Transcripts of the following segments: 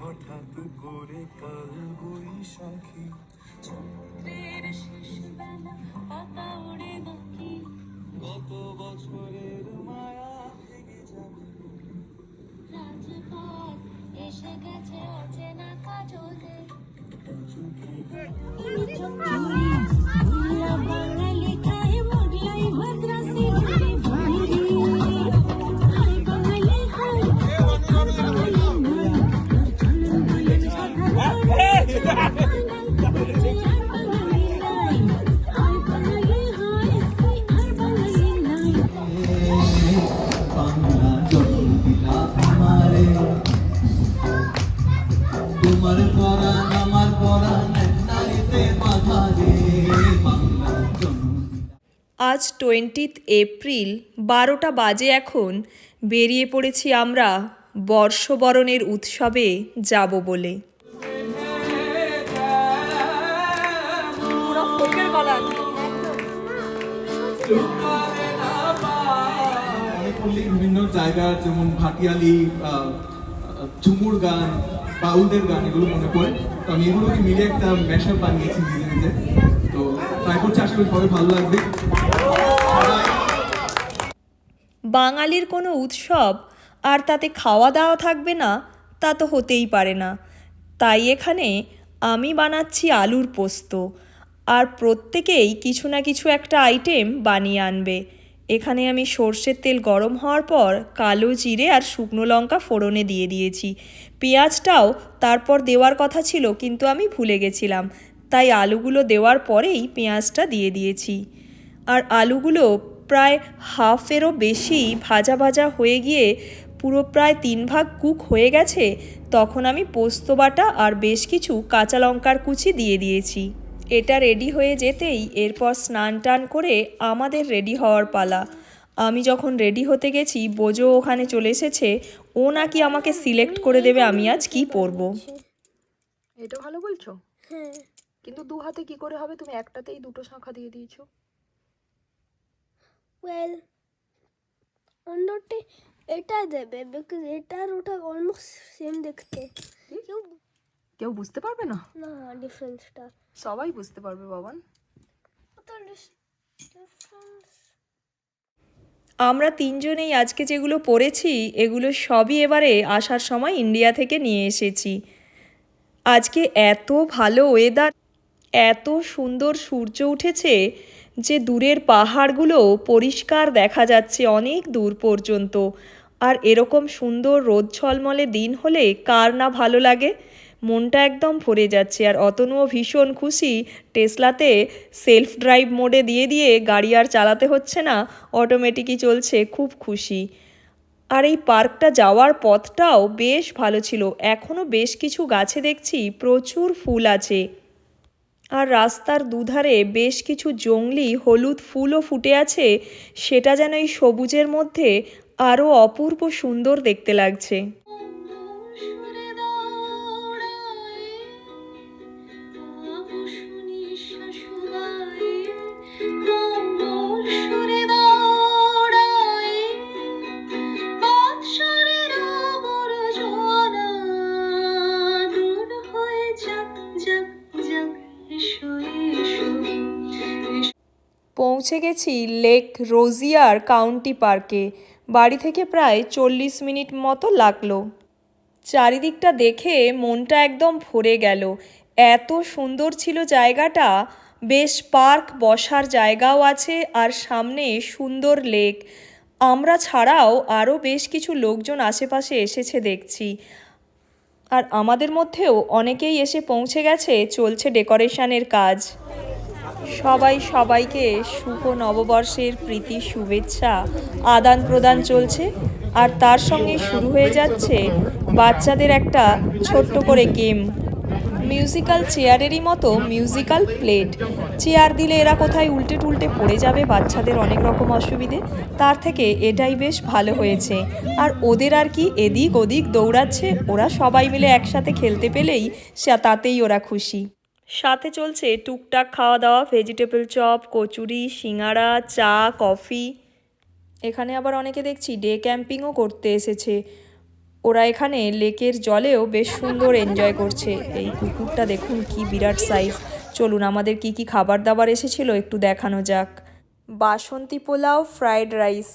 হঠাৎ করে কাল বৈশাখী। চৈত্রের শেষ বেলা পাতা ওড়ে বাকি গত বছরের মায়া ভেঙে যাবে। রাজপথ এসে গেছে অচেনা কাজলে। বাঙালি আজ টোয়েন্টিথ এপ্রিল বারোটা বাজে এখন। বেরিয়ে পড়েছি আমরা বর্ষবরণের উৎসবে যাব বলে। বিভিন্ন জায়গার যেমন ভাটিয়ালি ঝুমুর গান বাউলদের গান এগুলো মনে পড়ে। তো আমি এগুলোকে মিলে একটা মেশাপ বানিয়েছি নিজে নিজে। তো ট্রাই করছি আশা করি সবাই ভালো লাগবে। বাঙালির কোনো উৎসব আর তাতে খাওয়া দাওয়া থাকবে না, তা তো হতেই পারে না। তাই এখানে আমি বানাচ্ছি আলুর পোস্ত আর প্রত্যেকেই কিছু না কিছু একটা আইটেম বানিয়ে আনবে। এখানে আমি সর্ষের তেল গরম হওয়ার পর কালো জিরে আর শুকনো লঙ্কা ফোড়নে দিয়ে দিয়েছি। পেঁয়াজটাও তারপর দেওয়ার কথা ছিল, কিন্তু আমি ভুলে গেছিলাম। তাই আলুগুলো দেওয়ার পরেই পেঁয়াজটা দিয়ে দিয়েছি। আর আলুগুলো প্রায় হাফেরও বেশি ভাজা ভাজা হয়ে গিয়ে পুরো প্রায় তিন ভাগ কুক হয়ে গেছে তখন আমি পোস্ত বাটা আর বেশ কিছু কাঁচা লঙ্কার কুচি দিয়ে দিয়েছি। এটা রেডি হয়ে যেতেই এরপর স্নান টান করে আমাদের রেডি হওয়ার পালা। আমি যখন রেডি হতে গেছি বোজো ওখানে চলে এসেছে ও নাকি আমাকে সিলেক্ট করে দেবে আমি আজ কি পরবো। এটা ভালো বলছো? হ্যাঁ। কিন্তু দু হাতে কি করে হবে? তুমি একটাতেই দুটো শাঁখা দিয়ে দিয়েছ। ওয়েল অন্যটি এটা দেবে বিকজ এটা আর ওটা অলমোস্ট সেম দেখতে। কেউ কেউ বুঝতে পারবে না? না ডিফারেন্সটা সবাই বুঝতে পারবে বাবান। আমরা তিনজনেই আজকে যেগুলো পড়েছি এগুলো সবই এবারে আসার সময় ইন্ডিয়া থেকে নিয়ে এসেছি। আজকে এত ভালো ওয়েদার এত সুন্দর সূর্য উঠেছে যে দূরের পাহাড়গুলো পরিষ্কার দেখা যাচ্ছে অনেক দূর পর্যন্ত। আর এরকম সুন্দর রোদ ঝলমলে দিন হলে কার না ভালো লাগে? মনটা একদম ভরে যাচ্ছে। আর অতনুও ভীষণ খুশি টেসলাতে সেলফ ড্রাইভ মোডে দিয়ে দিয়ে গাড়ি আর চালাতে হচ্ছে না, অটোমেটিকই চলছে, খুব খুশি। আর এই পার্কটা যাওয়ার পথটাও বেশ ভালো ছিল। এখনও বেশ কিছু গাছে দেখছি প্রচুর ফুল আছে। আর রাস্তার দুধারে বেশ কিছু জংলি হলুদ ফুলও ফুটে আছে, সেটা যেন এই সবুজের মধ্যে আরও অপূর্ব সুন্দর দেখতে লাগছে। পৌঁছে গেছি লেক রোজিয়ার কাউন্টি পার্কে। বাড়ি থেকে প্রায় চল্লিশ মিনিট মতো লাগল। চারিদিকটা দেখে মনটা একদম ভরে গেল। এত সুন্দর ছিল জায়গাটা। বেশ পার্ক বসার জায়গাও আছে আর সামনে সুন্দর লেক। আমরা ছাড়াও আরও বেশ কিছু লোকজন আশেপাশে এসেছে দেখছি। আর আমাদের মধ্যেও অনেকেই এসে পৌঁছে গেছে, চলছে ডেকোরেশনের কাজ। সবাই সবাইকে শুভ নববর্ষের প্রীতি, শুভেচ্ছা, আদান প্রদান চলছে। আর তার সঙ্গে শুরু হয়ে যাচ্ছে বাচ্চাদের একটা ছোট্ট করে গেম। মিউজিক্যাল চেয়ারেরই মতো মিউজিক্যাল প্লেট। চেয়ার দিলে এরা কোথায় উল্টে টুলটে পড়ে যাবে, বাচ্চাদের অনেক রকম অসুবিধে। তার থেকে এটাই বেশ ভালো হয়েছে। আর ওদের আর কি এদিক ওদিক দৌড়াচ্ছে, ওরা সবাই মিলে একসাথে খেলতে পেলেই তাতেই ওরা খুশি। সাথে চলছে টুকটাক খাওয়া দাওয়া ভেজিটেবল চপ কচুরি সিঙাড়া চা, কফি। এখানে আবার অনেকে দেখছি ডে ক্যাম্পিংও করতে এসেছে। ওরা এখানে লেকের জলেও বেশ সুন্দর এনজয় করছে। এই কুকুরটা দেখুন কি বিরাট সাইজ চলুন, আমাদের কি কি খাবার দাবার এসেছিল একটু দেখানো যাক। Basanti pulao fried rice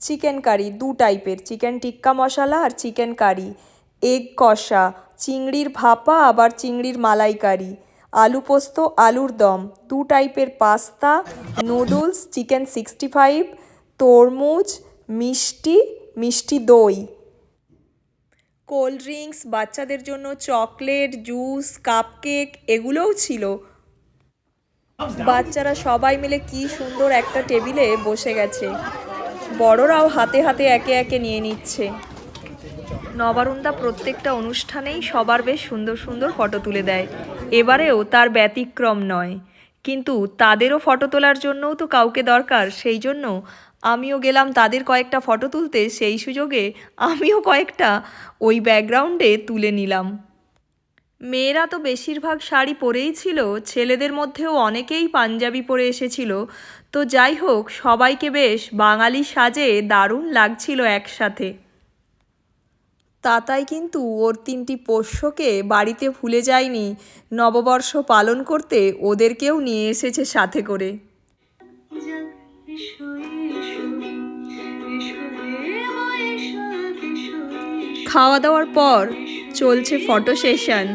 chicken curry দু টাইপের চিকেন টিক্কা মশলা আর চিকেন কারি এগ কষা, চিংড়ির ভাপা, আবার চিংড়ির মালাইকারি। আলু পোস্ত, আলুর দম। দু type pasta, noodles, chicken sixty five, তরমুজ, মিষ্টি মিষ্টি দই। কোল্ড ড্রিঙ্কস বাচ্চাদের জন্য চকলেট, জুস, কাপকেক, এগুলোও ছিল। বাচ্চারা সবাই মিলে কি সুন্দর একটা টেবিলে বসে গেছে। বড়রাও হাতে হাতে একে একে নিয়ে নিচ্ছে। নবারুণদা প্রত্যেকটা অনুষ্ঠানেই সবার বেশ সুন্দর সুন্দর ফটো তুলে দেয়। এবারেও তার ব্যতিক্রম নয়। কিন্তু তাদেরও ফটো তোলার জন্যও তো কাউকে দরকার, সেই জন্য আমিও গেলাম তাদের কয়েকটা ফটো তুলতে, সেই সুযোগে আমিও কয়েকটা ওই ব্যাকগ্রাউন্ডে তুলে নিলাম। মেয়েরা তো বেশিরভাগ শাড়ি পরেই ছিল, ছেলেদের মধ্যেও অনেকেই পাঞ্জাবি পরে এসেছিল। তো যাই হোক, সবাইকে বেশ বাঙালি সাজে দারুণ লাগছিল একসাথে। তাতাই কিন্তু ওর তিনটি পোষ্যকে বাড়িতে ভুলে যায়নি। নববর্ষ পালন করতে ওদেরকেও নিয়ে এসেছে সাথে করে। খাওয়া দাওয়ার পর চলছে ফটো সেশন।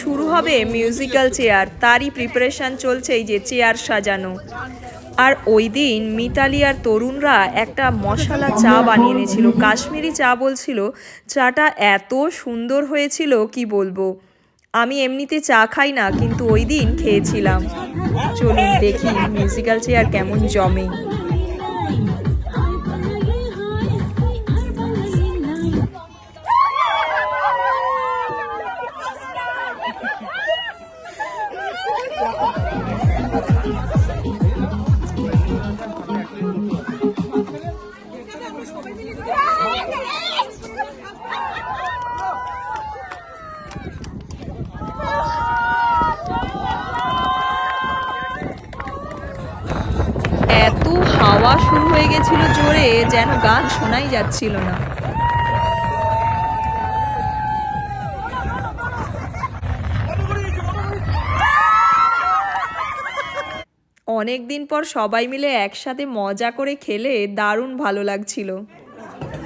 শুরু হবে মিউজিক্যাল চেয়ার তারই প্রিপারেশন চলছে এই যে চেয়ার সাজানো। আর ওই দিন মিতালি আর তরুণরা একটা মশলা চা বানিয়ে এনেছিল। কাশ্মীরি চা বলছিল, চাটা এত সুন্দর হয়েছিল, কি বলব? আমি এমনিতে চা খাই না, কিন্তু ওই দিন খেয়েছিলাম। চলুন দেখি মিউজিক্যাল চেয়ার কেমন জমে। যাচ্ছিল না। অনেক দিন পর সবাই মিলে একসাথে মজা করে খেলে দারুণ ভালো লাগছিল।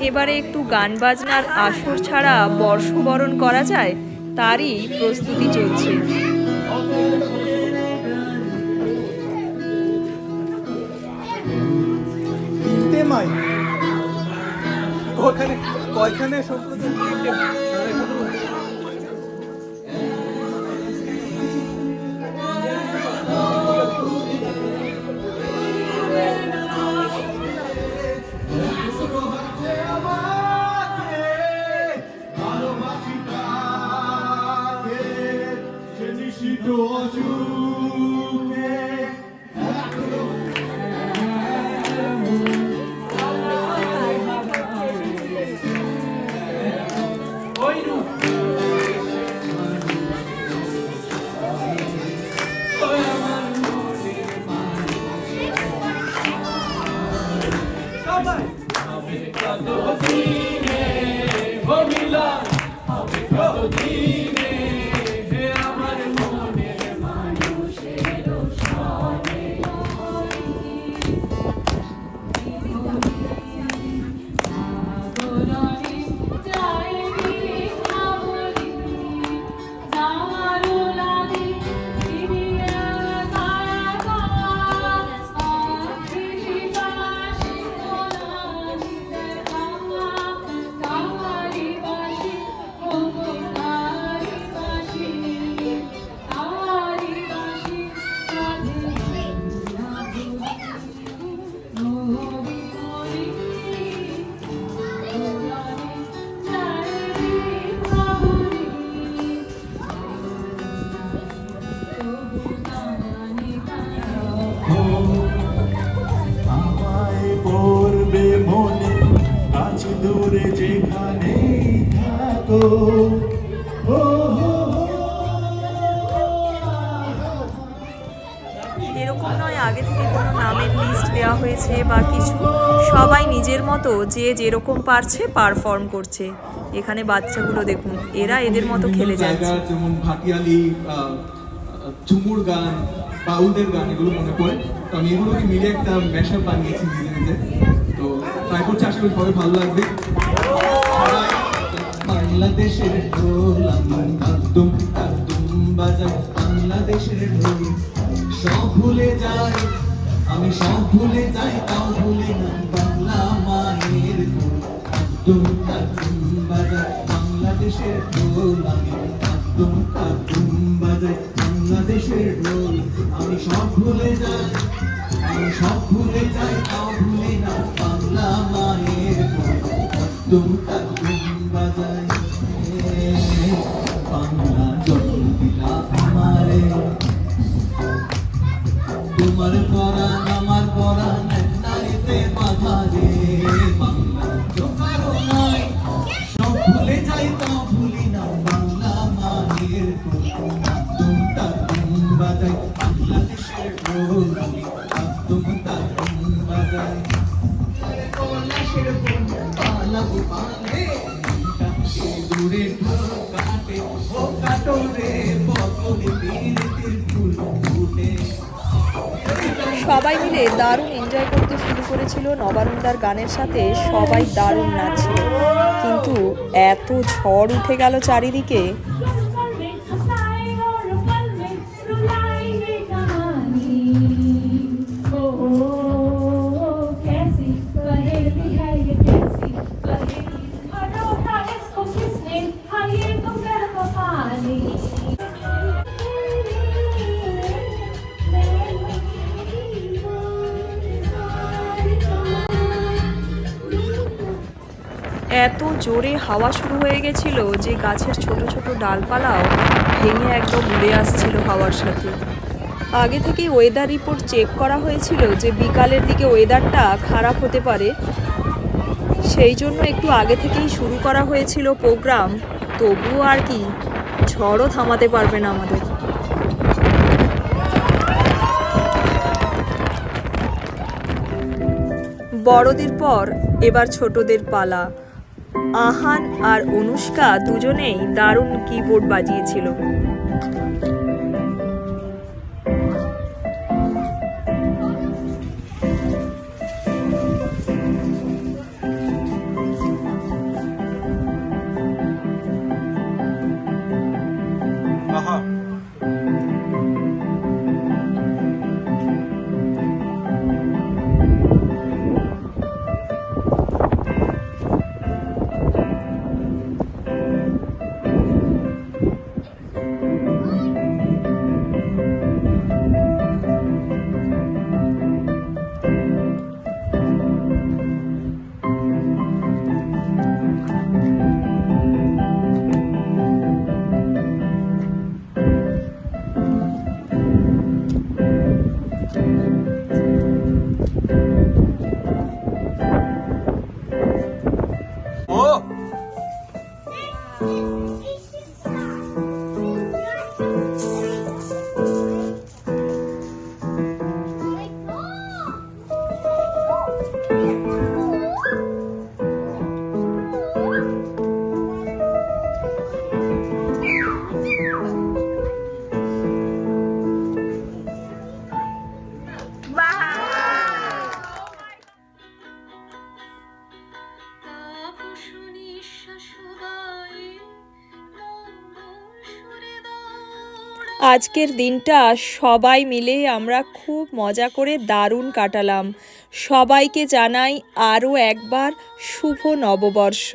এবারে একটু গান বাজনার আসর ছাড়া বর্ষবরণ করা যায়, তারই প্রস্তুতি চলছে। মাই ওখানে কয়খানে সম্প্রদায়? নিজের মতো যে যেরকম পারছে পারফর্ম করছে। এখানে বাচ্চাগুলো দেখুন এরা এদের মতো খেলে যাচ্ছে। যেমন ভাটিয়ালি ঝুমুর গান বাউলদের গান এগুলো মনে পড়ে। তো আমি এগুলোকে মিলে একটা বানিয়েছি নিজে নিজে তো ট্রাই করছি আশা করি সবাই ভালো লাগবে। বাংলাদেশের ঢোল বাজাই বাংলাদেশের ঢোল সব ভুলে যাই। আমি সব ভুলে যাই তাও ভুলে না। সবাই দারুণ এনজয় করতে শুরু করেছিল নবানন্দার গানের সাথে সবাই দারুণ নাচছিল কিন্তু এত ঝড় উঠে গেল চারিদিকে এত জোরে হাওয়া শুরু হয়ে গেছিল যে গাছের ছোট ছোট ডালপালাও ভেঙে একদম উড়ে আসছিল হাওয়ার সাথে। আগে থেকেই ওয়েদার রিপোর্ট চেক করা হয়েছিল যে বিকালের দিকে ওয়েদারটা খারাপ হতে পারে। সেই জন্য একটু আগে থেকেই শুরু করা হয়েছিল প্রোগ্রাম তবুও আর কি, ঝড়ও থামাতে পারবে না আমাদের। বড়দের পর এবার ছোটদের পালা। আহান আর অনুষ্কা দুজনেই দারুণ কিবোর্ড বাজিয়েছিল। আজকের দিনটা সবাই মিলে আমরা খুব মজা করে দারুণ কাটালাম। সবাইকে জানাই আরও একবার শুভ নববর্ষ।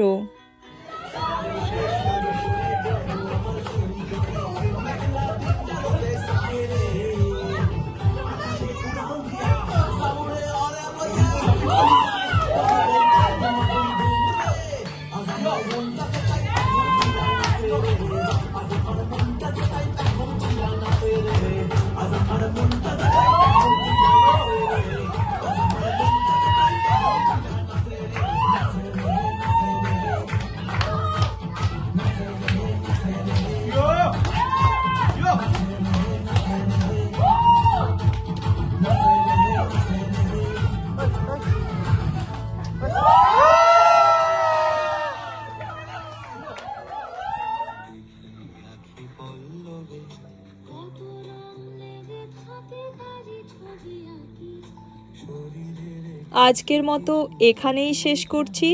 আজকের মতো এখানেই শেষ করছি।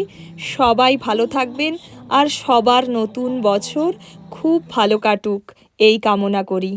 সবাই ভালো থাকবেন আর সবার নতুন বছর খুব ভালো কাটুক। এই কামনা করি।